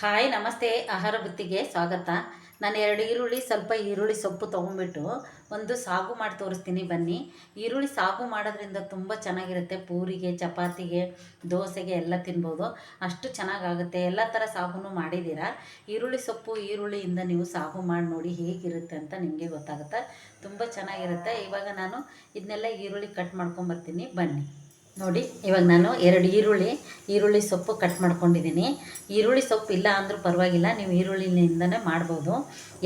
Hi, ನಮಸ್ತೆ. ಆಹಾರ ಬುತ್ತಿಗೆ ಸ್ವಾಗತ. ನಾನು ಎರಡು ಈರುಳ್ಳಿ, ಸ್ವಲ್ಪ ಈರುಳ್ಳಿ ಸೊಪ್ಪು ತೊಗೊಂಬಿಟ್ಟು ಒಂದು ಸಾಗು ಮಾಡಿ ತೋರಿಸ್ತೀನಿ ಬನ್ನಿ. ಈರುಳ್ಳಿ ಸಾಗು ಮಾಡೋದ್ರಿಂದ ತುಂಬ ಚೆನ್ನಾಗಿರುತ್ತೆ. ಪೂರಿಗೆ, ಚಪಾತಿಗೆ, ದೋಸೆಗೆ ಎಲ್ಲ ತಿನ್ಬೋದು. ಅಷ್ಟು ಚೆನ್ನಾಗಾಗುತ್ತೆ. ಎಲ್ಲ ಥರ ಸಾಗುನು ಮಾಡಿದ್ದೀರಾ? ಈರುಳ್ಳಿ ಸೊಪ್ಪು, ಈರುಳ್ಳಿಯಿಂದ ನೀವು ಸಾಗು ಮಾಡಿ ನೋಡಿ ಹೇಗಿರುತ್ತೆ ಅಂತ ನಿಮಗೆ ಗೊತ್ತಾಗುತ್ತೆ. ತುಂಬ ಚೆನ್ನಾಗಿರುತ್ತೆ. ಇವಾಗ ನಾನು ಇದನ್ನೆಲ್ಲ ಈರುಳ್ಳಿ ಕಟ್ ಮಾಡ್ಕೊಂಬರ್ತೀನಿ ಬನ್ನಿ. ನೋಡಿ, ಇವಾಗ ನಾನು ಎರಡು ಈರುಳ್ಳಿ ಈರುಳ್ಳಿ ಸೊಪ್ಪು ಕಟ್ ಮಾಡ್ಕೊಂಡಿದ್ದೀನಿ. ಈರುಳ್ಳಿ ಸೊಪ್ಪು ಇಲ್ಲ ಅಂದರೂ ಪರವಾಗಿಲ್ಲ, ನೀವು ಈರುಳ್ಳಿನಿಂದನೇ ಮಾಡ್ಬೋದು.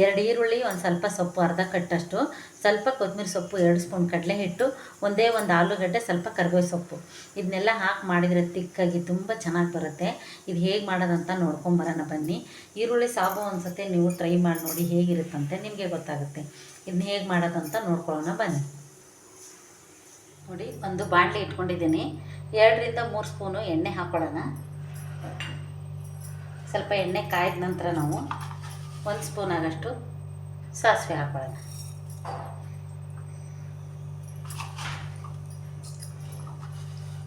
ಎರಡು ಈರುಳ್ಳಿ, ಒಂದು ಸ್ವಲ್ಪ ಸೊಪ್ಪು, ಅರ್ಧ ಕಟ್ಟಷ್ಟು. ಸ್ವಲ್ಪ ಕೊತ್ತಂಬರಿ ಸೊಪ್ಪು, ಎರಡು ಸ್ಪೂನ್ ಕಡಲೆ ಹಿಟ್ಟು ಒಂದೇ ಒಂದು ಆಲೂಗಡ್ಡೆ, ಸ್ವಲ್ಪ ಕರ್ಬೇವು ಸೊಪ್ಪು. ಇದನ್ನೆಲ್ಲ ಹಾಕಿ ಮಾಡಿದರೆ ತಿಕ್ಕಾಗಿ ತುಂಬ ಚೆನ್ನಾಗಿ ಬರುತ್ತೆ. ಇದು ಹೇಗೆ ಮಾಡೋದಂತ ನೋಡ್ಕೊಂಬರೋಣ ಬನ್ನಿ. ಈರುಳ್ಳಿ ಸಾಬು ಅನ್ಸುತ್ತೆ ನೀವು ಟ್ರೈ ಮಾಡಿ ನೋಡಿ ಹೇಗಿರುತ್ತಂತೆ, ನಿಮಗೆ ಗೊತ್ತಾಗುತ್ತೆ. ಇದನ್ನ ಹೇಗೆ ಮಾಡೋದಂತ ನೋಡ್ಕೊಳ್ಳೋಣ ಬನ್ನಿ. ನೋಡಿ, ಒಂದು ಬಾಣಲೆ ಇಟ್ಕೊಂಡಿದ್ದೀನಿ. ಎರಡರಿಂದ ಮೂರು ಸ್ಪೂನು ಎಣ್ಣೆ ಹಾಕ್ಕೊಳ್ಳೋಣ ಸ್ವಲ್ಪ ಎಣ್ಣೆ ಕಾಯ್ದ ನಂತರ ನಾವು ಒಂದು ಸ್ಪೂನ್ ಆಗಷ್ಟು ಸಾಸಿವೆ ಹಾಕ್ಕೊಳ್ಳೋಣ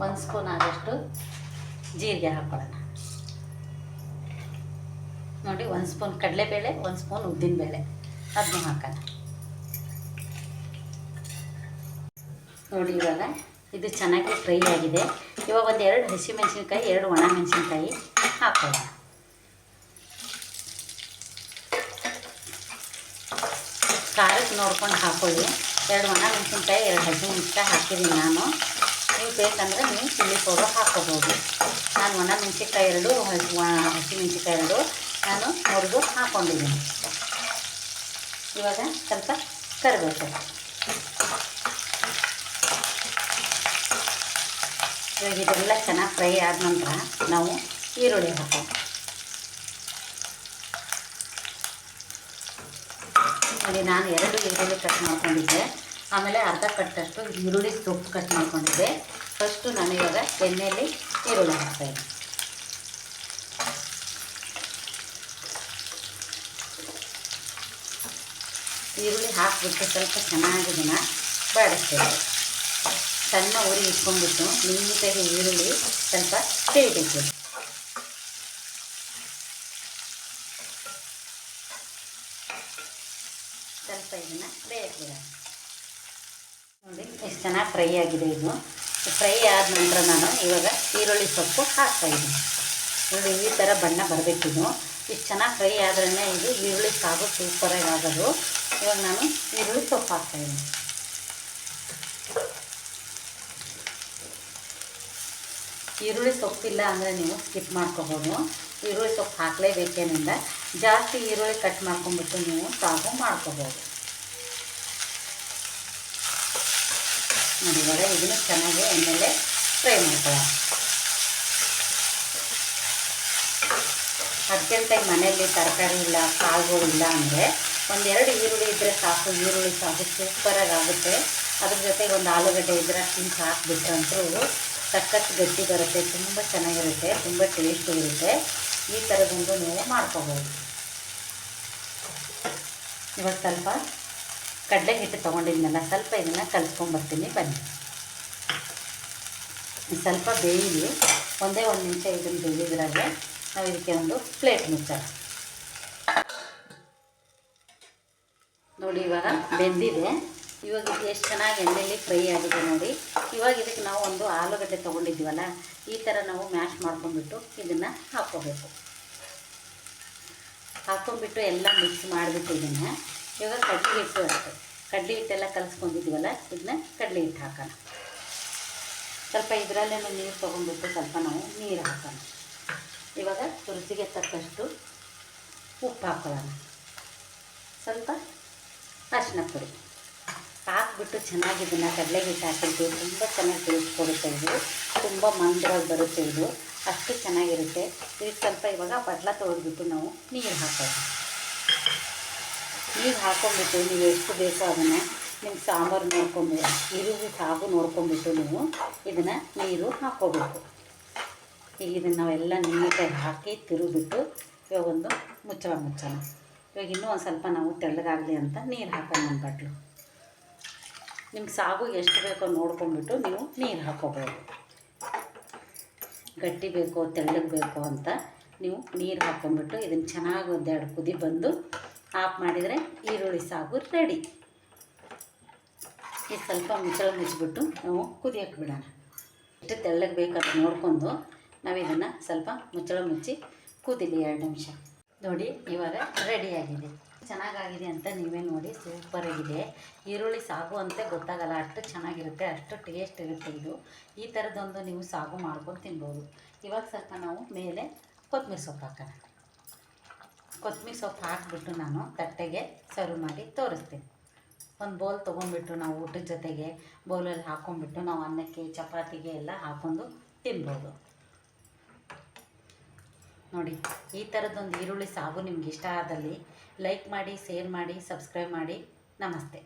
ಒಂದು ಸ್ಪೂನ್ ಆದಷ್ಟು ಜೀರಿಗೆ ಹಾಕ್ಕೊಳ್ಳೋಣ ನೋಡಿ, ಒಂದು ಸ್ಪೂನ್ ಕಡಲೆಬೇಳೆ, ಒಂದು ಸ್ಪೂನ್ ಉದ್ದಿನಬೇಳೆ. ಅದನ್ನು ಹಾಕೋಣ. ನೋಡಿ ಇವಾಗ. ಇದು ಚೆನ್ನಾಗಿ ಫ್ರೈ ಆಗಿದೆ. ಇವಾಗ ಒಂದು ಎರಡು ಹಸಿಮೆಣಸಿನ್ಕಾಯಿ ಎರಡು ಒಣ ಮೆಣಸಿನ್ಕಾಯಿ ಹಾಕೋಣ ಖಾರಕ್ಕೆ ನೋಡ್ಕೊಂಡು ಹಾಕೊಳ್ಳಿ. ಎರಡು ಒಣ ಮೆಣಸಿನ್ಕಾಯಿ, ಎರಡು ಹಸಿಮೆಣಸಿನ್ಕಾಯಿ ಹಾಕಿದ್ದೀನಿ ನಾನು. ನೀವು ಬೇಕಂದರೆ ನೀವು ಚಿಲ್ಲಿ ಪೌಡರ್ ಹಾಕೋಬೋದು. ನಾನು ಒಣ ಮೆಣಸಿನ್ಕಾಯಿ ಎರಡು, ಹಸಿ ಹಸಿಮೆಣಸಿನ್ಕಾಯಿ ಎರಡು ನಾನು ಮುರಿದು ಹಾಕ್ಕೊಂಡಿದ್ದೀನಿ ಇವಾಗ ಸ್ವಲ್ಪ ಕರಿಬೇಕು ಇವಾಗ ಇದೆಲ್ಲ ಚೆನ್ನಾಗಿ ಫ್ರೈ ಆದ ನಂತರ ನಾವು ಈರುಳ್ಳಿ ಹಾಕೋಣ ನೋಡಿ, ನಾನು ಎರಡು ಈರುಳ್ಳಿ ಕಟ್ ಮಾಡ್ಕೊಂಡಿದ್ದೆ. ಆಮೇಲೆ ಅರ್ಧ ಕಟ್ಟಷ್ಟು ಈರುಳ್ಳಿ ಸೊಪ್ಪು ಕಟ್ ಮಾಡ್ಕೊಂಡಿದ್ದೆ. ಫಸ್ಟು ನಾನು ಇವಾಗ ಎಣ್ಣೆಯಲ್ಲಿ ಈರುಳ್ಳಿ ಹಾಕ್ತಾಯಿದ್ದೆ ಈರುಳ್ಳಿ ಹಾಕಿಬಿಟ್ಟು ಸ್ವಲ್ಪ ಚೆನ್ನಾಗಿ ಇದನ್ನು ಬಾಡಿಸ್ತೇವೆ ಸಣ್ಣ ಉರಿ ಇಟ್ಕೊಂಡ್ಬಿಟ್ಟು ನೀಟಾಗಿ ಈರುಳ್ಳಿ ಸ್ವಲ್ಪ ಬೇಯಬೇಕು ಸ್ವಲ್ಪ ಇದನ್ನು ಬೇಯಕ್ಕೆ ನೋಡಿ, ಎಷ್ಟು ಚೆನ್ನಾಗಿ ಫ್ರೈ ಆಗಿದೆ ಇದು. ಫ್ರೈ ಆದ ನಂತರ ನಾನು ಇವಾಗ ಈರುಳ್ಳಿ ಸೊಪ್ಪು ಹಾಕ್ತಾಯಿದ್ದೀನಿ ನೋಡಿ, ಈ ಥರ ಬಣ್ಣ ಬರಬೇಕಿದು ಇಷ್ಟು ಚೆನ್ನಾಗಿ ಫ್ರೈ ಆದ್ರೇ ಇದು ಈರುಳ್ಳಿ ಸಾಗು ಸೂಪರಾಗಿ ಆಗೋದು. ಇವಾಗ ನಾನು ಈರುಳ್ಳಿ ಸೊಪ್ಪು ಹಾಕ್ತಾಯಿದ್ದೀನಿ ಈರುಳ್ಳಿ ಸೊಪ್ಪಿಲ್ಲ ಅಂದರೆ ನೀವು ಸ್ಕಿಪ್ ಮಾಡ್ಕೋಬೋದು. ಈರುಳ್ಳಿ ಸೊಪ್ಪು ಹಾಕಲೇಬೇಕೇನಿಂದ ಜಾಸ್ತಿ ಈರುಳ್ಳಿ ಕಟ್ ಮಾಡ್ಕೊಂಬಿಟ್ಟು ನೀವು ಸಾಗು ಮಾಡ್ಕೋಬೋದು. ನೋಡಿ ಇದನ್ನು ಚೆನ್ನಾಗಿ ಎಣ್ಣೆಲೆ ಫ್ರೈ ಮಾಡ್ಕೊಳ್ಳೋಣ. ಅರ್ಜೆಂಟಾಗಿ ಮನೆಯಲ್ಲಿ ತರಕಾರಿ ಇಲ್ಲ, ಕಾಳುಗಳು ಇಲ್ಲ ಅಂದರೆ ಒಂದೆರಡು ಈರುಳ್ಳಿ ಇದ್ದರೆ ಸಾಕು. ಈರುಳ್ಳಿ ಸಾಕು ಸೂಪರಾಗಿ ಆಗುತ್ತೆ. ಅದ್ರ ಜೊತೆಗೆ ಒಂದು ಆಲೂಗಡ್ಡೆ ಇದ್ರೆ ಹಿಂಗೆ ಹಾಕಿಬಿಟ್ರಂತೂ ಸಖತ್ ಗಟ್ಟಿ ಬರುತ್ತೆ, ತುಂಬ ಚೆನ್ನಾಗಿರುತ್ತೆ, ತುಂಬ ಟೇಸ್ಟು ಇರುತ್ತೆ. ಈ ಥರದೊಂದು ನೀವು ಮಾಡ್ಕೋಬೋದು. ಇವಾಗ ಸ್ವಲ್ಪ ಕಡಲೆ ಹಿಟ್ಟು ತೊಗೊಂಡಿದ್ನಲ್ಲ, ಸ್ವಲ್ಪ ಇದನ್ನು ಕಲಿಸ್ಕೊಂಬರ್ತೀನಿ ಬನ್ನಿ. ಸ್ವಲ್ಪ ಬೇಯಿಲಿ ಒಂದೇ ಒಂದು ನಿಮಿಷ ಇದನ್ನು ಬೇಯಿದ್ರಾಗೆ ನಾವು ಇದಕ್ಕೆ ಒಂದು ಪ್ಲೇಟ್ ಮುಚ್ಚೋಣ. ನೋಡಿ ಇವಾಗ ಬೆಂದಿದೆ. ಇವಾಗ ಇದು ಎಷ್ಟು ಚೆನ್ನಾಗಿ ಎಣ್ಣೆಯಲ್ಲಿ ಫ್ರೈ ಆಗಿದೆ ನೋಡಿ. ಇವಾಗ ಇದಕ್ಕೆ ನಾವು ಒಂದು ಆಲೂಗಡ್ಡೆ ತೊಗೊಂಡಿದ್ದೀವಲ್ಲ, ಈ ಥರ ನಾವು ಮ್ಯಾಶ್ ಮಾಡ್ಕೊಂಡ್ಬಿಟ್ಟು ಇದನ್ನು ಹಾಕ್ಕೋಬೇಕು. ಹಾಕ್ಕೊಂಡ್ಬಿಟ್ಟು ಎಲ್ಲ ಮಿಕ್ಸ್ ಮಾಡಿಬಿಟ್ಟು ಇದನ್ನು ಇವಾಗ ಕಡ್ಲೆ ಹಿಟ್ಟು ಅಷ್ಟೆ ಕಡ್ಲೆ ಹಿಟ್ಟೆಲ್ಲ ಕಲಸ್ಕೊಂಡಿದ್ದೀವಲ್ಲ, ಇದನ್ನ ಕಡಲೆ ಹಿಟ್ಟು ಹಾಕೋಣ. ಸ್ವಲ್ಪ ಇದರಲ್ಲೇ ನೀರು ತೊಗೊಂಡ್ಬಿಟ್ಟು ಸ್ವಲ್ಪ ನಾವು ನೀರು ಹಾಕೋಣ. ಇವಾಗ ರುಚಿಗೆ ತಕ್ಕಷ್ಟು ಉಪ್ಪು ಹಾಕೊಳ್ಳೋಣ. ಸ್ವಲ್ಪ ಅರಿಶಿನ ಪುಡಿ. ಹಾಕ್ಬಿಟ್ಟು ಚೆನ್ನಾಗಿ ಇದನ್ನು ಕಡಲೆ ಹಿಟ್ಟು ಹಾಕಿರ್ತೀವಿ ತುಂಬ ಚೆನ್ನಾಗಿ ಟೇಸ್ಟ್ ಇದು. ತುಂಬ ಮಂದ್ರವಾಗಿ ಬರುತ್ತೆ ಇದು. ಅಷ್ಟು ಚೆನ್ನಾಗಿರುತ್ತೆ. ಇದಕ್ಕೆ ಸ್ವಲ್ಪ ಇವಾಗ ಬಟ್ಲ ತೊಳೆದ್ಬಿಟ್ಟು ನಾವು ನೀರು ಹಾಕೋದು. ನೀರು ಹಾಕೊಂಡ್ಬಿಟ್ಟು ನೀವು ಎಷ್ಟು ಬೇಕೋ ಅದನ್ನು ನಿಮ್ಮ ಸಾಂಬಾರು ನೋಡ್ಕೊಂಬಿಟ್ಟು ಈರುಳ್ಳಿ ಸಾಗು ನೋಡ್ಕೊಂಬಿಟ್ಟು ನೀವು ಇದನ್ನು ನೀರು ಹಾಕ್ಕೋಬೇಕು ಈಗ ಇದನ್ನು ನಾವೆಲ್ಲ ನೀಟಾಗಿ ಹಾಕಿ ತಿರುಗಿಬಿಟ್ಟು ಇವಾಗ ಒಂದು ಮುಚ್ಚಳ ಮುಚ್ಚೋಣ ಇವಾಗ ಇನ್ನೂ ಒಂದು ಸ್ವಲ್ಪ ನಾವು ತೆಳ್ಳಗಾಗಲಿ ಅಂತ ನೀರು ಹಾಕೋಣ ಒಂದು ಬಟ್ಲು ನಿಮ್ಗೆ ಸಾಗು ಎಷ್ಟು ಬೇಕೋ ನೋಡ್ಕೊಂಡ್ಬಿಟ್ಟು ನೀವು ನೀರು ಹಾಕೋಬೋದು. ಗಟ್ಟಿ ಬೇಕೋ, ತೆಳ್ಳಗೆ ಬೇಕೋ ಅಂತ ನೀವು ನೀರು ಹಾಕ್ಕೊಂಬಿಟ್ಟು ಇದನ್ನು ಚೆನ್ನಾಗಿ ಒಂದೆರಡು ಕುದಿ ಬಂದು ಆಫ್ ಮಾಡಿದರೆ ಈರುಳ್ಳಿ ಸಾಗು ರೆಡಿ ಈ ಸ್ವಲ್ಪ ಮುಚ್ಚಳ ಮುಚ್ಚಿಬಿಟ್ಟು ನಾವು ಕುದಿಯೋಕೆ ಬಿಡೋಣ. ಎಷ್ಟು ತೆಳ್ಳಗೆ ಬೇಕಂತ ನೋಡ್ಕೊಂಡು ನಾವು ಇದನ್ನು ಸ್ವಲ್ಪ ಮುಚ್ಚಳ ಮುಚ್ಚಿ ಕುದಿಲಿ ಎರಡು ನಿಮಿಷ. ನೋಡಿ ಇವಾಗ ರೆಡಿಯಾಗಿದೆ ಚೆನ್ನಾಗಾಗಿದೆ ಅಂತ ನೀವೇ ನೋಡಿ ಸೂಪರಾಗಿದೆ ಈರುಳ್ಳಿ ಸಾಗು ಅಂತ ಗೊತ್ತಾಗಲ್ಲ, ಅಷ್ಟು ಚೆನ್ನಾಗಿರುತ್ತೆ, ಅಷ್ಟು ಟೇಸ್ಟ್ ಇರುತ್ತೆ ಇದು. ಈ ಥರದೊಂದು ನೀವು ಸಾಗು ಮಾಡ್ಕೊಂಡು ತಿನ್ಬೋದು. ಇವಾಗ ಸ್ವಲ್ಪ ನಾವು ಮೇಲೆ ಕೊತ್ತಂಬರಿ ಸೊಪ್ಪು ಹಾಕೋಣ. ಕೊತ್ತಂಬರಿ ಸೊಪ್ಪು ಹಾಕಿಬಿಟ್ಟು ನಾನು ತಟ್ಟೆಗೆ ಸರ್ವ್ ಮಾಡಿ ತೋರಿಸ್ತೀನಿ. ಒಂದು ಬೌಲ್ ತೊಗೊಂಡ್ಬಿಟ್ಟು ನಾವು ಊಟದ ಜೊತೆಗೆ ಬೌಲಲ್ಲಿ ಹಾಕ್ಕೊಂಡ್ಬಿಟ್ಟು ನಾವು ಅನ್ನಕ್ಕೆ, ಚಪಾತಿಗೆ ಎಲ್ಲ ಹಾಕ್ಕೊಂಡು ತಿನ್ಬೋದು. ನೋಡಿ, ಈ ಥರದ್ದೊಂದು ಈರುಳ್ಳಿ ಸಾಗು ನಿಮ್ಗೆ ಇಷ್ಟ ಆದಲ್ಲಿ ಲೈಕ್ ಮಾಡಿ ಶೇರ್ ಮಾಡಿ ಸಬ್ಸ್ಕ್ರೈಬ್ ಮಾಡಿ. ನಮಸ್ತೆ.